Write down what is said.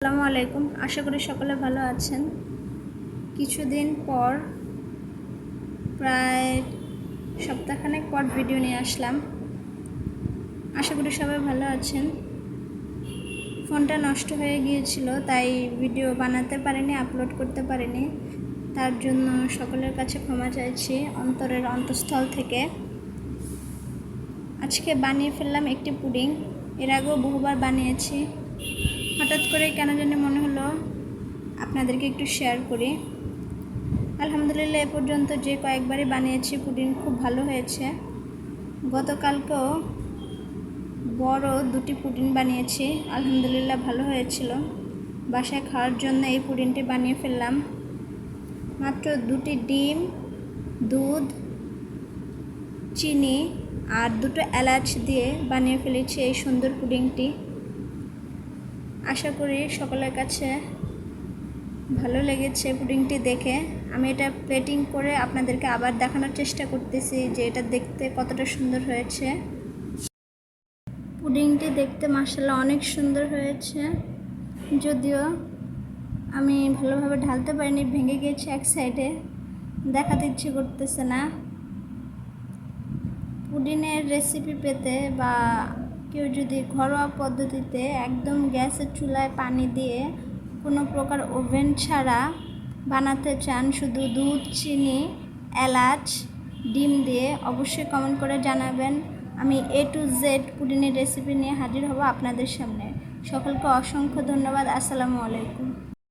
আসসালামু আলাইকুম। আশা করি সকলে ভালো আছেন। কিছুদিন পর, প্রায় সপ্তাহখানেক পর ভিডিও নিয়ে আসলাম। আশা করি সবাই ভালো আছেন। ফোনটা নষ্ট হয়ে গিয়েছিল, তাই ভিডিও বানাতে পারিনি, আপলোড করতে পারিনি। তার জন্য সকলের কাছে ক্ষমা চাইছি, অন্তরের অন্তঃস্থল থেকে। আজকে বানিয়ে ফেললাম একটি পুডিং। এর আগেও বহুবার বানিয়েছি। হঠাৎ করে কেন জানি মনে হলো আপনাদেরকে একটু শেয়ার করি। আলহামদুলিল্লাহ, এ পর্যন্ত যে কয়েকবারই বানিয়েছি, পুডিং খুব ভালো হয়েছে। গতকালকেও বড় দুটি পুডিং বানিয়েছি, আলহামদুলিল্লাহ ভালো হয়েছিল। বাসায় খাওয়ার জন্য এই পুডিংটি বানিয়ে ফেললাম। মাত্র দুটি ডিম, দুধ, চিনি আর দুটো এলাচ দিয়ে বানিয়ে ফেলেছি এই সুন্দর পুডিংটি। আশা করি সকলের কাছে ভালো লেগেছে পুডিংটি দেখে। আমি এটা প্লেটিং করে আপনাদেরকে আবার দেখানোর চেষ্টা করতেছি যে এটা দেখতে কতটা সুন্দর হয়েছে। পুডিংটি দেখতে মাসাল্লাহ অনেক সুন্দর হয়েছে। যদিও আমি ভালোভাবে ঢালতে পারিনি, ভেঙে গিয়েছে এক সাইডে দেখাতে ইচ্ছে করতেছে না। পুডিনের রেসিপি পেতে বা কেউ যদি ঘরোয়া পদ্ধতিতে একদম গ্যাসের চুলায় পানি দিয়ে কোনো প্রকার ওভেন ছাড়া বানাতে চান, শুধু দুধ, চিনি, এলাচ, ডিম দিয়ে, অবশ্যই কমেন্ট করে জানাবেন। আমি এ টু জেড পুডিনের রেসিপি নিয়ে হাজির হব আপনাদের সামনে। সকলকে অসংখ্য ধন্যবাদ। আসসালামু আলাইকুম।